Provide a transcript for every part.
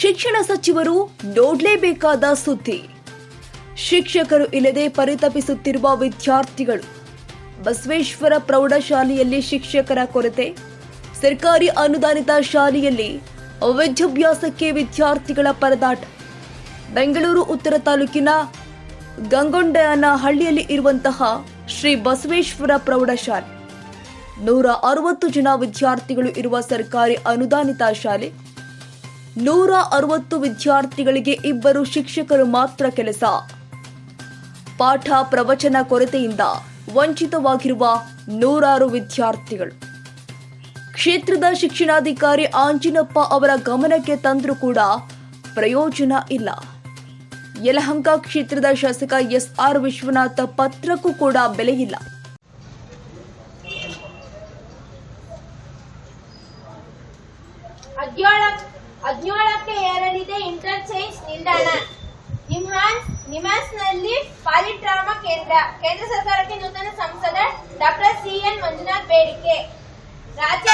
ಶಿಕ್ಷಣ ಸಚಿವರು ನೋಡಲೇಬೇಕಾದ ಸುದ್ದಿ. ಶಿಕ್ಷಕರು ಇಲ್ಲದೆ ಪರಿತಪಿಸುತ್ತಿರುವ ವಿದ್ಯಾರ್ಥಿಗಳು. ಬಸವೇಶ್ವರ ಪ್ರೌಢಶಾಲೆಯಲ್ಲಿ ಶಿಕ್ಷಕರ ಕೊರತೆ. ಸರ್ಕಾರಿ ಅನುದಾನಿತ ಶಾಲೆಯಲ್ಲಿ ವಿದ್ಯಾಭ್ಯಾಸಕ್ಕೆ ವಿದ್ಯಾರ್ಥಿಗಳ ಪರದಾಟ. ಬೆಂಗಳೂರು ಉತ್ತರ ತಾಲೂಕಿನ ಗಂಗೊಂಡನಹಳ್ಳಿಯಲ್ಲಿ ಇರುವಂತಹ ಶ್ರೀ ಬಸವೇಶ್ವರ ಪ್ರೌಢಶಾಲೆ. ನೂರ ಅರವತ್ತು ಜನ ವಿದ್ಯಾರ್ಥಿಗಳು ಇರುವ ಸರ್ಕಾರಿ ಅನುದಾನಿತ ಶಾಲೆ. ನೂರ ಅರವತ್ತು ವಿದ್ಯಾರ್ಥಿಗಳಿಗೆ ಇಬ್ಬರು ಶಿಕ್ಷಕರು ಮಾತ್ರ ಕೆಲಸ. ಪಾಠ ಪ್ರವಚನ ಕೊರತೆಯಿಂದ ವಂಚಿತವಾಗಿರುವ ನೂರಾರು ವಿದ್ಯಾರ್ಥಿಗಳು. ಕ್ಷೇತ್ರದ ಶಿಕ್ಷಣಾಧಿಕಾರಿ ಆಂಜಿನಪ್ಪ ಅವರ ಗಮನಕ್ಕೆ ತಂದರೂ ಕೂಡ ಪ್ರಯೋಜನ ಇಲ್ಲ. ಯಲಹಂಕ ಕ್ಷೇತ್ರದ ಶಾಸಕ ಎಸ್ ಆರ್ ವಿಶ್ವನಾಥ ಪತ್ರಕ್ಕೂ ಕೂಡ ಬೆಲೆಯಿಲ್ಲ ಹದಿನೇಳ ಹದಿನೇಳಕ್ಕೆ ಏರಲಿದೆ ಇಂಟರ್ಚೇಂಜ್ ನಿಲ್ದಾಣ. ನಿಮ್ಹಾನ್ಸ್ ನಿಮಾನ್ಸ್ನಲ್ಲಿ ಪಾಲಿಟ್ರಾಮಾ ಕೇಂದ್ರ. ಕೇಂದ್ರ ಸರ್ಕಾರಕ್ಕೆ ನೂತನ ಸಂಸದ ಡಾಕ್ಟರ್ ಸಿ ಎನ್ ಮಂಜುನಾಥ್ ಬೇಡಿಕೆ. ರಾಜ್ಯ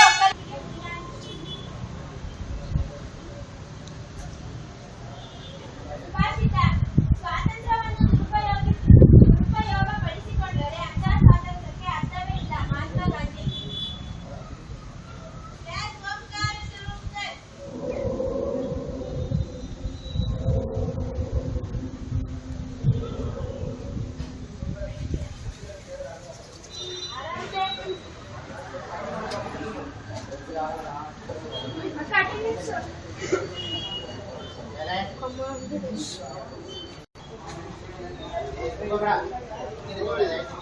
Thank you.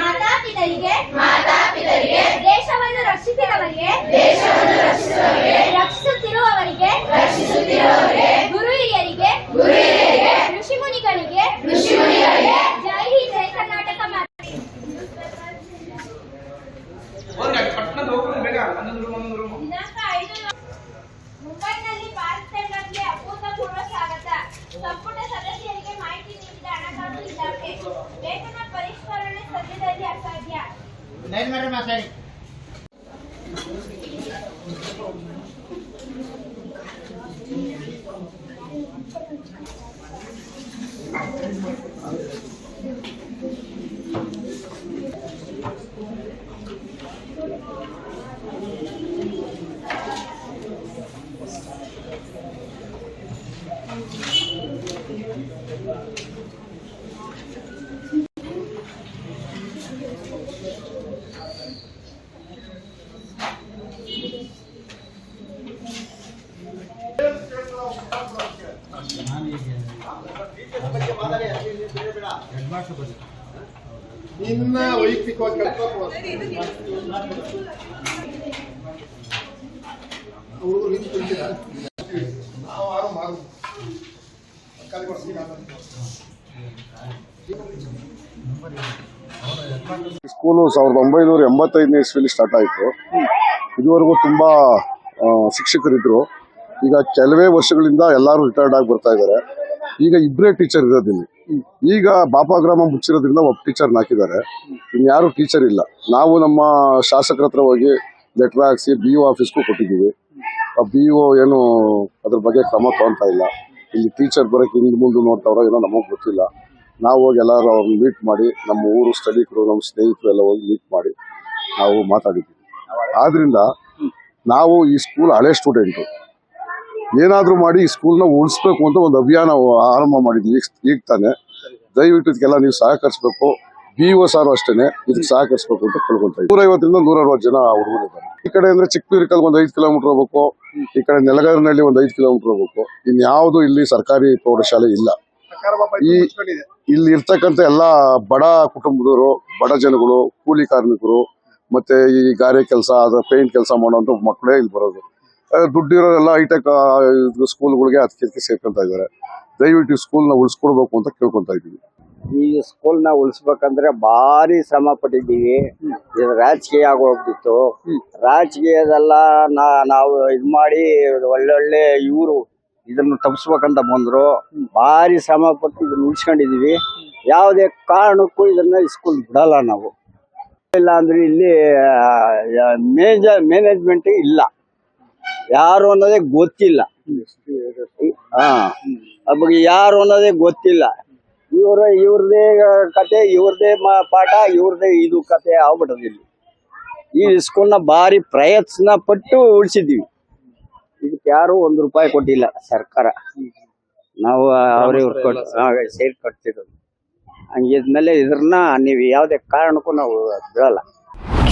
ಮಾತಾಪಿತರಿಗೆ ಮಾತಾಪಿತರಿಗೆ ದೇಶವನ್ನು ರಕ್ಷಿಸಿದವರಿಗೆ ದೇಶವನ್ನು ರಕ್ಷಿಸಿದವರಿಗೆ ರಕ್ಷಿಸುತ್ತಿರುವವರಿಗೆ ರಕ್ಷಿಸುತ್ತಿರುವವರಿಗೆ ಗುರು ಹಿರಿಯರಿಗೆ ಗುರು ಇಲಾಖೆ ವೇತನ ಪರಿಷ್ಕರಣೆ ಸದ್ಯದಲ್ಲಿ ಅಸಾಧ್ಯ. ಲೈನ್ ಮಾಡಿ ಮಾತಾಡಿ ನಿನ್ನ ವೈಯಕ್ತಿಕವಾಗಿ ಅವರು ನಿಂತು. ನಾವು ಆರು ಮಾರು. ಸ್ಕೂಲು ಸಾವಿರದ ಒಂಬೈನೂರ ಎಂಬತ್ತೈದನೇ ಇಸ್ವಿಲಿ ಸ್ಟಾರ್ಟ್ ಆಯಿತು. ಇದುವರೆಗೂ ತುಂಬಾ ಶಿಕ್ಷಕರಿದ್ದರು ಶಿಕ್ಷಕರಿದ್ರು. ಈಗ ಕೆಲವೇ ವರ್ಷಗಳಿಂದ ಎಲ್ಲರೂ ರಿಟೈರ್ಡ್ ಆಗಿ ಬರ್ತಾ ಇದ್ದಾರೆ. ಈಗ ಇಬ್ಬರೇ ಟೀಚರ್ ಇರೋದಿಲ್ಲಿ ಈಗ ಬಾಪಾಗ್ರಾಮ ಮುಚ್ಚಿರೋದ್ರಿಂದ ಒಬ್ಬ ಟೀಚರ್ ಹಾಕಿದ್ದಾರೆ. ಇನ್ಯಾರು ಟೀಚರ್ ಇಲ್ಲ. ನಾವು ನಮ್ಮ ಶಾಸಕರ ಹತ್ರ ಹೋಗಿ ಲೆಟರ್ ಹಾಕ್ಸಿ ಬಿ ಒ ಆಫೀಸ್ಗೂ ಕೊಟ್ಟಿದ್ದೀವಿ. ಆ ಬಿ ಒ ಏನು ಅದ್ರ ಬಗ್ಗೆ ಕ್ರಮ ತಗೊಂತಾ ಇಲ್ಲ. ಇಲ್ಲಿ ಟೀಚರ್ ಬರೋಕೆ ಹಿಂದೆ ಮುಂದೆ ನೋಡ್ತಾವ್ರ ಏನೋ ನಮಗೆ ಗೊತ್ತಿಲ್ಲ. ನಾವು ಹೋಗಿ ಎಲ್ಲರೂ ಅವ್ರನ್ನ ಮೀಟ್ ಮಾಡಿ, ನಮ್ಮ ಊರು ಸ್ಥಳೀಕರು, ನಮ್ಮ ಸ್ನೇಹಿತರು ಎಲ್ಲ ಹೋಗಿ ಮೀಟ್ ಮಾಡಿ ನಾವು ಮಾತಾಡಿದ್ದೀವಿ. ಆದ್ರಿಂದ ನಾವು ಈ ಸ್ಕೂಲ್ ಹಳೆ ಸ್ಟೂಡೆಂಟು ಏನಾದರೂ ಮಾಡಿ ಈ ಸ್ಕೂಲ್ನ ಉಳಿಸ್ಬೇಕು ಅಂತ ಒಂದು ಅಭಿಯಾನ ಆರಂಭ ಮಾಡಿದ್ವಿ. ಈಗ ತಾನೆ. ದಯವಿಟ್ಟು ಇದಕ್ಕೆಲ್ಲ ನೀವು ಸಹಕರಿಸಬೇಕು. ಬಿ ಒ ಸಾರು ಅಷ್ಟೇನೆ. ಇದಕ್ಕೆ ಸಹಕರಿಸಬೇಕು ಅಂತ ಕೇಳ್ಕೊಳ್ತಾ ನೂರ ನೂರೈವತ್ತರಿಂದ ನೂರ ಅರವತ್ತು ಜನ ಹುಡುಗರು ಇದ್ದಾರೆ. ಈ ಕಡೆ ಅಂದ್ರೆ ಚಿಕ್ಕಪೀರಿಕಲ್ ಒಂದು ಐದು ಕಿಲೋಮೀಟರ್ ಹೋಗ್ಬೇಕು. ಈ ಕಡೆ ನೆಲಗರಿನಲ್ಲಿ ಒಂದು ಐದು ಕಿಲೋಮೀಟರ್ ಹೋಗ್ಬೇಕು. ಇನ್ಯಾವುದು ಇಲ್ಲಿ ಸರ್ಕಾರಿ ಪ್ರೌಢಶಾಲೆ ಇಲ್ಲ. ಈ-. ಇಲ್ಲಿ ಇರ್ತಕ್ಕಂಥ ಎಲ್ಲಾ ಬಡ ಕುಟುಂಬದವರು, ಬಡ ಜನಗಳು, ಕೂಲಿ ಕಾರ್ಮಿಕರು, ಮತ್ತೆ ಈ ಗಾರೆ ಕೆಲಸ, ಅದ ಪೇಂಟ್ ಕೆಲಸ ಮಾಡುವಂತ ಮಕ್ಕಳೇ ಇಲ್ಲಿ ಬರೋದು. ದುಡ್ಡಿರೋರೆಲ್ಲ ಹೈಟೆಕ್ ಸ್ಕೂಲ್ಗಳಿಗೆ ಅದಕ್ಕೆ ಸೇರ್ಕೊಂತ ಇದ್ದಾರೆ. ದಯವಿಟ್ಟು ಸ್ಕೂಲ್ ಸ್ಕೂಲ್ನ ಉಳಿಸ್ಕೊಡ್ಬೇಕು ಅಂತ ಕೇಳ್ಕೊಂತ ಇದ್ದೀವಿ. ಈ ಸ್ಕೂಲ್ನ ಉಳಿಸ್ಬೇಕಂದ್ರೆ ಭಾರಿ ಶ್ರಮ ಪಟ್ಟಿದ್ದೀವಿ. ಇದು ರಾಜಕೀಯ ಆಗೋಗ್ಬಿಟ್ಟಿತ್ತು ರಾಜಕೀಯದೆಲ್ಲ ನಾವು ಇದು ಮಾಡಿ ಒಳ್ಳೊಳ್ಳೆ ಇವರು ಇದನ್ನ ತಪ್ಪಿಸ್ಬೇಕಂತ ಬಂದ್ರು. ಭಾರಿ ಶ್ರಮ ಪಟ್ಟು ಇದನ್ನ ಉಳಿಸ್ಕೊಂಡಿದೀವಿ ಯಾವುದೇ ಕಾರಣಕ್ಕೂ ಇದನ್ನ ಸ್ಕೂಲ್ ಬಿಡಲ್ಲ ನಾವು. ಇಲ್ಲ ಅಂದ್ರೆ ಇಲ್ಲಿ ಮೇಜರ್ ಮ್ಯಾನೇಜ್ಮೆಂಟ್ ಇಲ್ಲ. ಯಾರು ಅನ್ನೋದೇ ಗೊತ್ತಿಲ್ಲ. ಹಾ. ನಮಗೆ ಯಾರು ಅನ್ನೋದೇ ಗೊತ್ತಿಲ್ಲ. ಇವ್ರ ಇವ್ರದೇ ಕತೆ ಇವ್ರದೇ ಪಾಠ ಇವ್ರದೇ ಇದು ಕತೆ ಆಗ್ಬಿಟ್ಟದ ಇಲ್ಲಿ. ಈ ಇಸ್ಕೊಂಡ ಭಾರಿ ಪ್ರಯತ್ನ ಪಟ್ಟು ಉಳಿಸಿದ್ದೀವಿ. ಇದಕ್ಕೆ ಯಾರು ಒಂದು ರೂಪಾಯಿ ಕೊಟ್ಟಿಲ್ಲ ಸರ್ಕಾರ. ನಾವು ಅವ್ರ ಇವ್ರು ಕೊಟ್ಟು ಸೇರಿ ಕಟ್ತಿರೋದು ಹಂಗಿದ್ಮೇಲೆ ಇದ್ರನ್ನ ನೀವು ಯಾವುದೇ ಕಾರಣಕ್ಕೂ ನಾವು ಬಿಡಲ್ಲ.